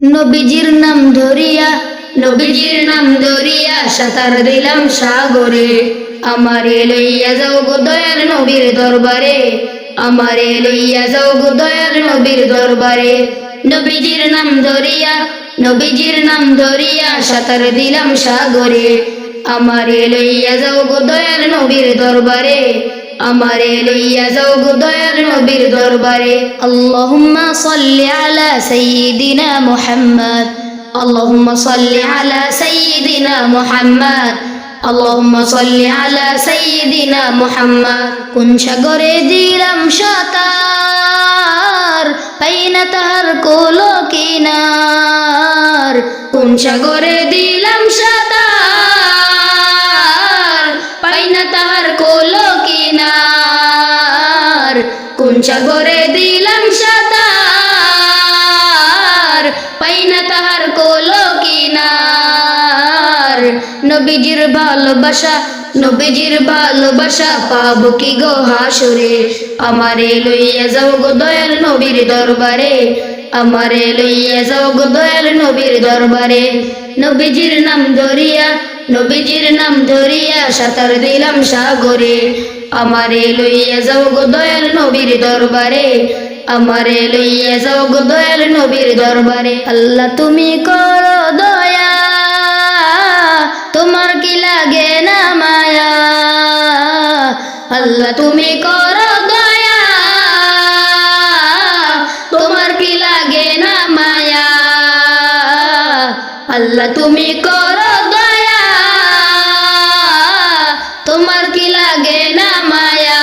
নবীজির নাম ধরিয়া, নবীজির নাম ধরিয়া সাঁতার দিলাম সাগরে। আমারে লইয়া যাও গো দয়াল নবীর দরবারে, আমারে লইয়া যাও গো দয়াল নবীর দরবারে। নবীজির নাম ধরিয়া, নবীজির নাম ধরিয়া সাঁতার দিলাম সাগরে। আমারে লইয়া যাও গো দয়াল নবীর দরবারে আমারে লইয়া যাও গো দয়াল নবীর দরবারে। আল্লাহুম্মা সাল্লি আলা সাইয়্যিদিনা মুহাম্মদ। আল্লাহুম্মা সাল্লি আলা সাইয়্যিদিনা মুহাম্মদ। আল্লাহুম্মা সাল্লি আলা সাইয়্যিদিনা মুহাম্মদ। কোন সাগরে দিলাম সাতার পাইনা তাহার কোলো কিনার। কোন সাগরে দিলাম নবীজির ভালোবাসা নবীজির ভালোবাসা, পাবো কি গো হাসুরে? আমারে লইয়া যাও গো দয়াল নবীর দরবারে। আমারে লইয়া যাও গো দয়াল নবীর দরবারে। নবীজির নাম ধরিয়া, নবীজির নাম ধরিয়া সাঁতার দিলাম সাগরে। আমারে লইয়া যাও গো দয়াল নবীর দরবারে। আমারে লইয়া যাও গো দয়াল নবীর দরবারে। আল্লাহ তুমি করো দয়া। তুমি করো দয়া। তোমার কি লাগে না মায়া? আল্লাহ তুমি করো দয়া। তোমার কি লাগে না মায়া?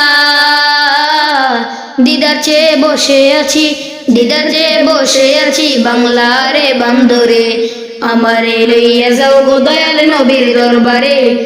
দিদার চেয়ে বসে আছি, দিদার চেয়ে বসে আছি বাংলারে বান্দরে। আমারে লইয়া যাও দয়াল নবীর দরবারে।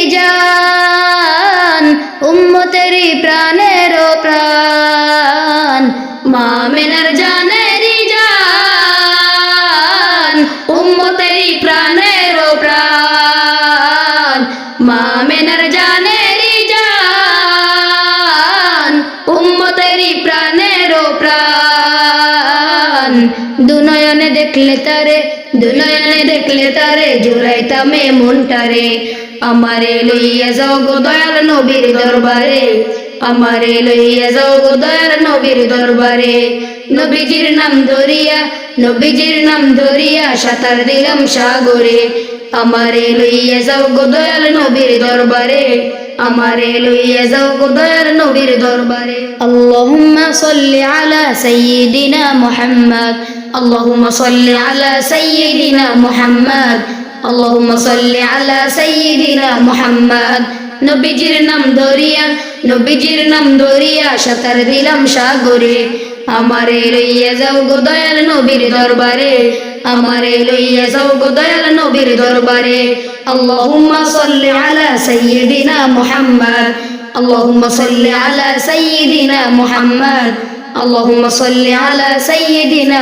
মা আমিনার জানেরি জান উম্মতেরি প্রাণের প্রাণ। দুনয়নে দেখলে তারে দুনয়নে দেখলে তারে জুড়াইতামে মনটারে। আমারে লইয়া যাও গো দয়াল নবীর দরবারে আমারে লইয়া যাও গো দয়াল নবীর দরবারে নবীজির নাম ধরিয়া নবীজির নাম ধরিয়া সাঁতার দিলাম সাগরে আমারে লইয়া যাও গোদয়াল নবীর দরবারে আমারে লইয়া যাও গো দয়াল নবীর দরবারে আল্লাহুম্মা সাল্লি আলা সাইয়্যিদিনা মুহাম্মদ আল্লাহুম্মা সাল্লি আলা সাইয়্যিদিনা মুহাম্মদ আল্লাহুম্মা সাল্লি আলা সাইয়্যিদিনা মুহাম্মদ নবীজির নাম ধরিয়া নবীজির ধরিয়া সাঁতার দিলাম সাগরে। আমারে লইয়া যাও গো নবীর দরবারে। আমারে লইয়া যাও গো নবীর দরবারে। আল্লাহুম্মা সাল্লি আলা সাইয়্যিদিনা মুহাম্মদ। আল্লাহুম্মা সাল্লি আলা সাইয়্যিদিনা মুহাম্মদ। আল্লাহুম্মা সাল্লি আলা সাইয়্যিদিনা